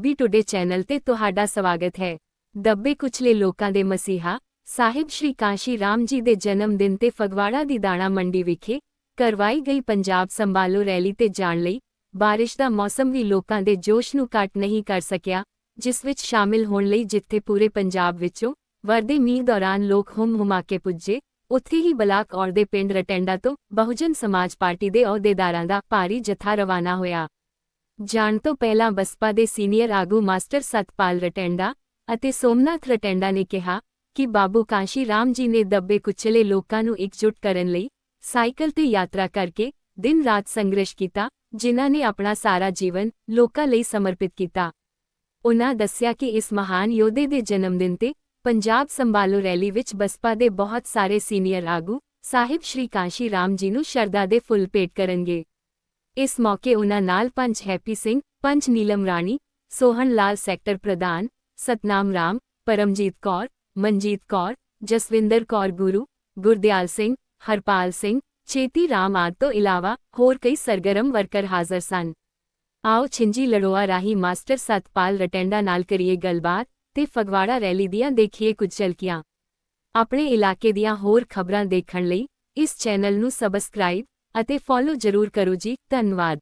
ਬੀਬੀ today channel ਤੇ ਤੁਹਾਡਾ ਸਵਾਗਤ ਹੈ। ਦੱਬੇ ਕੁਚਲੇ ਲੋਕਾਂ ਦੇ ਮਸੀਹਾ, ਸਾਹਿਬ ਸ਼੍ਰੀ ਕਾਸ਼ੀ ਰਾਮ ਜੀ ਦੇ ਜਨਮ ਦਿਨ ਤੇ ਫਗਵਾੜਾ ਦੀ ਦਾਣਾ ਮੰਡੀ ਵਿਖੇ ਕਰਵਾਈ ਗਈ ਪੰਜਾਬ ਸੰਭਾਲੋ ਰੈਲੀ ਤੇ ਜਾਣ ਲਈ ਬਾਰਿਸ਼ ਦਾ ਮੌਸਮ ਵੀ ਲੋਕਾਂ ਦੇ ਜੋਸ਼ ਨੂੰ ਘੱਟ ਨਹੀਂ ਕਰ ਸਕਿਆ, ਜਿਸ ਵਿੱਚ ਸ਼ਾਮਿਲ ਹੋਣ ਲਈ ਜਿੱਥੇ ਪੂਰੇ ਪੰਜਾਬ ਵਿੱਚੋਂ ਵਰਦੇ ਮੀਂਹ ਦੌਰਾਨ ਲੋਕ ਹੁਮ ਹੁਮਾ ਕੇ ਪੁੱਜੇ, ਉੱਥੇ ਹੀ ਬਲਾਕ ਔਰ ਦੇ ਪਿੰਡ ਰਟੈਂਡਾ ਤੋਂ ਬਹੁਜਨ ਸਮਾਜ ਪਾਰਟੀ ਦੇ ਅਹੁਦੇਦਾਰਾਂ ਦਾ ਭਾਰੀ ਜਥਾ ਰਵਾਨਾ ਹੋਇਆ। ਜਾਣ ਤੋਂ ਪਹਿਲਾਂ ਬਸਪਾ ਦੇ ਸੀਨੀਅਰ ਆਗੂ ਮਾਸਟਰ ਸਤਪਾਲ ਰਟੈਂਡਾ ਅਤੇ ਸੋਮਨਾਥ ਰਟੈਂਡਾ ਨੇ ਕਿਹਾ ਕਿ ਬਾਬੂ ਕਾਂਸ਼ੀ ਰਾਮ ਜੀ ਨੇ ਦੱਬੇ ਕੁਚਲੇ ਲੋਕਾਂ ਨੂੰ ਇਕਜੁੱਟ ਕਰਨ ਲਈ ਸਾਈਕਲ ਤੇ ਯਾਤਰਾ ਕਰਕੇ ਦਿਨ ਰਾਤ ਸੰਘਰਸ਼ ਕੀਤਾ, ਜਿਨ੍ਹਾਂ ਨੇ ਆਪਣਾ ਸਾਰਾ ਜੀਵਨ ਲੋਕਾਂ ਲਈ ਸਮਰਪਿਤ ਕੀਤਾ। ਉਹਨਾਂ ਦੱਸਿਆ ਕਿ ਇਸ ਮਹਾਨ ਯੋਧੇ ਦੇ ਜਨਮ ਦਿਨ ਤੇ ਪੰਜਾਬ ਸੰਭਾਲੋ ਰੈਲੀ ਵਿੱਚ ਬਸਪਾ ਦੇ ਬਹੁਤ ਸਾਰੇ ਸੀਨੀਅਰ ਆਗੂ ਸਾਹਿਬ ਸ਼੍ਰੀ ਕਾਂਸ਼ੀ ਰਾਮ ਜੀ ਨੂੰ ਸ਼ਰਧਾ ਦੇ ਫੁੱਲ ਭੇਟ ਕਰਨਗੇ। ਇਸ ਮੌਕੇ ਉਨ੍ਹਾਂ ਨਾਲ ਪੰਚ ਹੈਪੀ ਸਿੰਘ ਪੰਚ ਨੀਲਮ ਰਾਣੀ, ਸੋਹਣ ਲਾਲ ਸੈਕਟਰ ਪ੍ਰਧਾਨ, ਸਤਨਾਮ ਰਾਮ, ਪਰਮਜੀਤ ਕੌਰ, ਮਨਜੀਤ ਕੌਰ, ਜਸਵਿੰਦਰ ਕੌਰ ਗੁਰੂ, ਗੁਰਦਿਆਲ ਸਿੰਘ, ਹਰਪਾਲ ਸਿੰਘ, ਛੇਤੀ ਰਾਮ ਆਦਿ ਤੋਂ ਇਲਾਵਾ ਹੋਰ ਕਈ ਸਰਗਰਮ ਵਰਕਰ ਹਾਜ਼ਰ ਸਨ। ਆਓ ਛਿੰਜੀ ਲੜੋਆ ਰਾਹੀਂ ਮਾਸਟਰ ਸਤਪਾਲ ਰਟੈਂਡਾ ਨਾਲ ਕਰੀਏ ਗੱਲਬਾਤ ਤੇ ਫਗਵਾੜਾ ਰੈਲੀ ਦੀਆਂ ਦੇਖੀਏ ਕੁਝ ਝਲਕੀਆਂ। ਆਪਣੇ ਇਲਾਕੇ ਦੀਆਂ ਹੋਰ ਖਬਰਾਂ ਦੇਖਣ ਲਈ ਇਸ ਚੈਨਲ ਨੂੰ ਸਬਸਕ੍ਰਾਈਬ ਅਤੇ ਫੋਲੋ ਜ਼ਰੂਰ ਕਰੋ ਜੀ ਧੰਨਵਾਦ।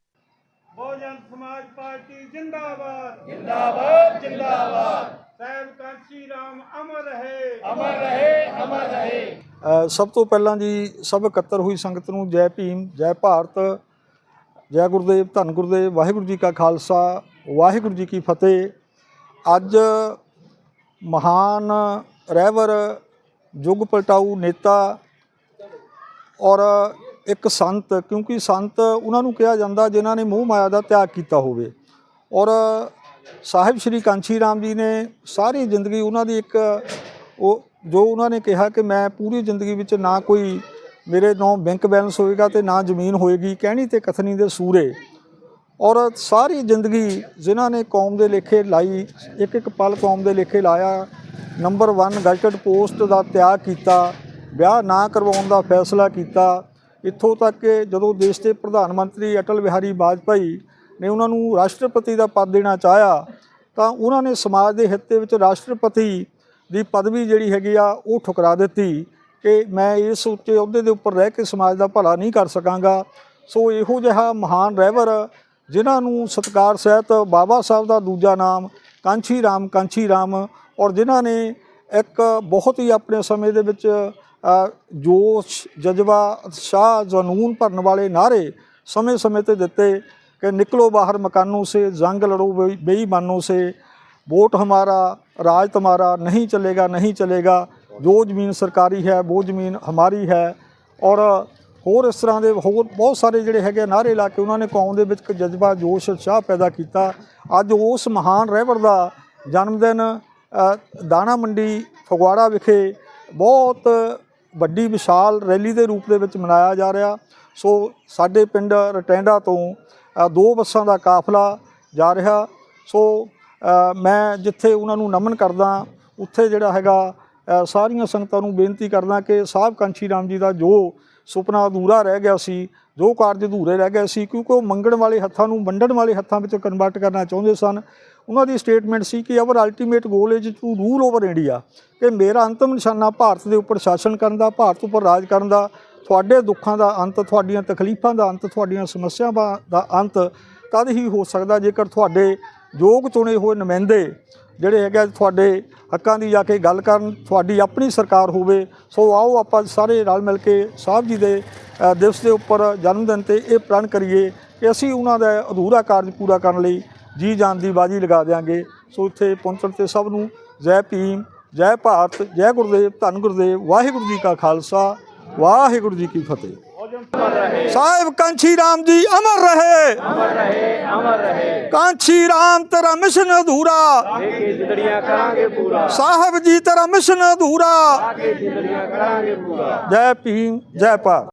ਬਹੁਜਨ ਸਮਾਜ ਪਾਰਟੀ ਜਿੰਦਾਬਾਦ। ਜਿੰਦਾਬਾਦ ਜਿੰਦਾਬਾਦ। ਸਾਹਿਬ ਕਾਂਚੀ ਰਾਮ ਅਮਰ ਰਹੇ। ਅਮਰ ਰਹੇ ਅਮਰ ਰਹੇ। ਸਭ ਤੋਂ ਪਹਿਲਾਂ ਜੀ ਸਭ ਇਕੱਤਰ ਹੋਈ ਸੰਗਤ ਨੂੰ ਜੈ ਭੀਮ ਜੈ ਭਾਰਤ ਜੈ ਗੁਰਦੇਵ ਧੰਨ ਗੁਰਦੇਵ ਵਾਹਿਗੁਰੂ ਜੀ ਕਾ ਖਾਲਸਾ ਵਾਹਿਗੁਰੂ ਜੀ ਕੀ ਫਤਿਹ। ਅੱਜ ਮਹਾਨ ਰਹਿਬਰ ਯੁੱਗ ਪਲਟਾਊ ਨੇਤਾ ਔਰ ਇੱਕ ਸੰਤ, ਕਿਉਂਕਿ ਸੰਤ ਉਹਨਾਂ ਨੂੰ ਕਿਹਾ ਜਾਂਦਾ ਜਿਨ੍ਹਾਂ ਨੇ ਮੋਹ ਮਾਇਆ ਦਾ ਤਿਆਗ ਕੀਤਾ ਹੋਵੇ। ਔਰ ਸਾਹਿਬ ਸ਼੍ਰੀ ਕਾਂਚੀ ਰਾਮ ਜੀ ਨੇ ਸਾਰੀ ਜ਼ਿੰਦਗੀ ਉਹਨਾਂ ਦੀ ਇੱਕ ਉਹ ਜੋ ਉਹਨਾਂ ਨੇ ਕਿਹਾ ਕਿ ਮੈਂ ਪੂਰੀ ਜ਼ਿੰਦਗੀ ਵਿੱਚ ਨਾ ਕੋਈ ਮੇਰੇ ਨਾਂ ਬੈਂਕ ਬੈਲੈਂਸ ਹੋਏਗਾ ਤੇ ਨਾ ਜ਼ਮੀਨ ਹੋਏਗੀ, ਕਹਿਣੀ ਤੇ ਕਥਨੀ ਦੇ ਸੂਰੇ। ਔਰ ਸਾਰੀ ਜ਼ਿੰਦਗੀ ਜਿਨ੍ਹਾਂ ਨੇ ਕੌਮ ਦੇ ਲੇਖੇ ਲਾਈ, ਇੱਕ ਇੱਕ ਪਲ ਕੌਮ ਦੇ ਲੇਖੇ ਲਾਇਆ, ਨੰਬਰ 1 ਗਜ਼ਟਡ ਪੋਸਟ ਦਾ ਤਿਆਗ ਕੀਤਾ, ਵਿਆਹ ਨਾ ਕਰਵਾਉਣ ਦਾ ਫੈਸਲਾ ਕੀਤਾ ਇੱਥੋਂ ਤੱਕ ਕਿ ਜਦੋਂ ਦੇਸ਼ ਦੇ ਪ੍ਰਧਾਨ ਮੰਤਰੀ ਅਟਲ ਬਿਹਾਰੀ ਵਾਜਪਾਈ ਨੇ ਉਹਨਾਂ ਨੂੰ ਰਾਸ਼ਟਰਪਤੀ ਦਾ ਪਦ ਦੇਣਾ ਚਾਹਿਆ, ਤਾਂ ਉਹਨਾਂ ਨੇ ਸਮਾਜ ਦੇ ਹਿੱਤ ਦੇ ਵਿੱਚ ਰਾਸ਼ਟਰਪਤੀ ਦੀ ਪਦਵੀ ਜਿਹੜੀ ਹੈਗੀ ਆ, ਉਹ ਠੁਕਰਾ ਦਿੱਤੀ ਕਿ ਮੈਂ ਇਸ ਉੱਚੇ ਅਹੁਦੇ ਦੇ ਉੱਪਰ ਰਹਿ ਕੇ ਸਮਾਜ ਦਾ ਭਲਾ ਨਹੀਂ ਕਰ ਸਕਾਂਗਾ। ਸੋ ਇਹੋ ਜਿਹਾ ਮਹਾਨ ਰਹਿਬਰ ਜਿਨ੍ਹਾਂ ਨੂੰ ਸਤਕਾਰ ਸਹਿਤ ਬਾਬਾ ਸਾਹਿਬ ਦਾ ਦੂਜਾ ਨਾਮ, ਕਾਂਛੀ ਰਾਮ ਕਾਂਚੀ ਰਾਮ, ਔਰ ਜਿਨ੍ਹਾਂ ਨੇ ਇੱਕ ਬਹੁਤ ਹੀ ਆਪਣੇ ਸਮੇਂ ਦੇ ਵਿੱਚ ਜੋਸ਼, ਜਜ਼ਬਾ, ਉਤਸ਼ਾਹ, ਜਨੂਨ ਭਰਨ ਵਾਲੇ ਨਾਰੇ ਸਮੇਂ-ਸਮੇਂ ਤੇ ਦਿੱਤੇ ਕਿ ਨਿਕਲੋ ਬਾਹਰ ਮਕਾਨੋਂ ਸੇ, ਜੰਗ ਲੜੋ ਬੇਈਮਾਨੋਂ ਸੇ। ਵੋਟ ਹਮਾਰਾ, ਰਾਜ ਤੁਹਾਡਾ ਨਹੀਂ ਚੱਲੇਗਾ ਨਹੀਂ ਚੱਲੇਗਾ। ਜੋ ਜ਼ਮੀਨ ਸਰਕਾਰੀ ਹੈ, ਉਹ ਜ਼ਮੀਨ ਹਮਾਰੀ ਹੈ। ਔਰ ਹੋਰ ਇਸ ਤਰ੍ਹਾਂ ਦੇ ਹੋਰ ਬਹੁਤ ਸਾਰੇ ਜਿਹੜੇ ਹੈਗੇ ਨਾਰੇ ਲਾ ਕੇ ਉਹਨਾਂ ਨੇ ਕੌਮ ਦੇ ਵਿੱਚ ਇੱਕ ਜਜ਼ਬਾ, ਜੋਸ਼, ਉਤਸ਼ਾਹ ਪੈਦਾ ਕੀਤਾ। ਅੱਜ ਉਸ ਮਹਾਨ ਰਹਿਬਰ ਦਾ ਜਨਮ ਦਿਨ ਦਾਣਾ ਮੰਡੀ ਫਗਵਾੜਾ ਵਿਖੇ ਬਹੁਤ ਵੱਡੀ ਵਿਸ਼ਾਲ ਰੈਲੀ ਦੇ ਰੂਪ ਦੇ ਵਿੱਚ ਮਨਾਇਆ ਜਾ ਰਿਹਾ। ਸੋ ਸਾਡੇ ਪਿੰਡ ਰਟੈਂਡਾ ਤੋਂ ਦੋ ਬੱਸਾਂ ਦਾ ਕਾਫਲਾ ਜਾ ਰਿਹਾ। ਸੋ ਮੈਂ ਜਿੱਥੇ ਉਹਨਾਂ ਨੂੰ ਨਮਨ ਕਰਦਾ, ਉੱਥੇ ਜਿਹੜਾ ਹੈਗਾ ਸਾਰੀਆਂ ਸੰਗਤਾਂ ਨੂੰ ਬੇਨਤੀ ਕਰਦਾ ਕਿ ਸਾਹਿਬ ਕਾਂਚੀ ਰਾਮ ਜੀ ਦਾ ਜੋ ਸੁਪਨਾ ਅਧੂਰਾ ਰਹਿ ਗਿਆ ਸੀ, ਜੋ ਕਾਰਜ ਅਧੂਰੇ ਰਹਿ ਗਏ ਸੀ, ਕਿਉਂਕਿ ਉਹ ਮੰਗਣ ਵਾਲੇ ਹੱਥਾਂ ਨੂੰ ਵੰਡਣ ਵਾਲੇ ਹੱਥਾਂ ਵਿੱਚ ਕਨਵਰਟ ਕਰਨਾ ਚਾਹੁੰਦੇ ਸਨ। ਉਹਨਾਂ ਦੀ ਸਟੇਟਮੈਂਟ ਸੀ ਕਿ our ultimate goal is to rule over India ਕਿ ਮੇਰਾ ਅੰਤਮ ਨਿਸ਼ਾਨਾ ਭਾਰਤ ਦੇ ਉੱਪਰ ਸ਼ਾਸਨ ਕਰਨ ਦਾ, ਭਾਰਤ ਉੱਪਰ ਰਾਜ ਕਰਨ ਦਾ, ਤੁਹਾਡੇ ਦੁੱਖਾਂ ਦਾ ਅੰਤ, ਤੁਹਾਡੀਆਂ ਤਕਲੀਫਾਂ ਦਾ ਅੰਤ, ਤੁਹਾਡੀਆਂ ਸਮੱਸਿਆਵਾਂ ਦਾ ਅੰਤ ਤਦ ਹੀ ਹੋ ਸਕਦਾ ਜੇਕਰ ਤੁਹਾਡੇ ਯੋਗ ਚੁਣੇ ਹੋਏ ਨੁਮਾਇੰਦੇ ਜਿਹੜੇ ਹੈਗੇ ਆ ਤੁਹਾਡੇ ਹੱਕਾਂ ਦੀ ਜਾ ਕੇ ਗੱਲ ਕਰਨ, ਤੁਹਾਡੀ ਆਪਣੀ ਸਰਕਾਰ ਹੋਵੇ, ਸੋ ਆਓ ਆਪਾਂ ਸਾਰੇ ਰਲ ਮਿਲ ਕੇ ਸਾਹਿਬ ਜੀ ਦੇ ਦਿਵਸ ਦੇ ਉੱਪਰ ਜਨਮ ਦਿਨ ਤੇ ਇਹ ਪ੍ਰਣ ਕਰੀਏ ਕਿ ਅਸੀਂ ਉਹਨਾਂ ਦਾ ਅਧੂਰਾ ਕਾਰਜ ਪੂਰਾ ਕਰਨ ਲਈ ਜੀ ਜਾਨ ਦੀ ਬਾਜੀ ਲਗਾ ਦੇਾਂਗੇ ਸੋ ਇੱਥੇ ਪਹੁੰਚਣ ਤੇ ਸਭ ਨੂੰ ਜੈ ਭੀਮ, ਜੈ ਭਾਰਤ, ਜੈ ਗੁਰਦੇਵ, ਧੰਨ ਗੁਰਦੇਵ, ਵਾਹਿਗੁਰੂ ਜੀ ਕਾ ਖਾਲਸਾ, ਵਾਹਿਗੁਰੂ ਜੀ ਕੀ ਫਤਿਹ। ਸਾਹਿਬ ਕਾਂਛੀ ਰਾਮ ਜੀ ਅਮਰ ਰਹੇ। ਅਮਰ ਰਹੇ ਅਮਰ ਰਹੇ ਕਾਂਚੀ ਰਾਮ ਤੇਰਾ ਮਿਸ਼ਨ ਅਧੂਰਾ। ਇਹ ਜਿੰਦੜੀਆਂ ਕਰਾਂਗੇ ਪੂਰਾ ਸਾਹਿਬ ਜੀ ਤੇਰਾ ਮਿਸ਼ਨ ਅਧੂਰਾ। ਆਗੇ ਜਿੰਦੜੀਆਂ ਕਰਾਂਗੇ ਪੂਰਾ ਜੈ ਭੀਮ, ਜੈ ਭਾਰਤ।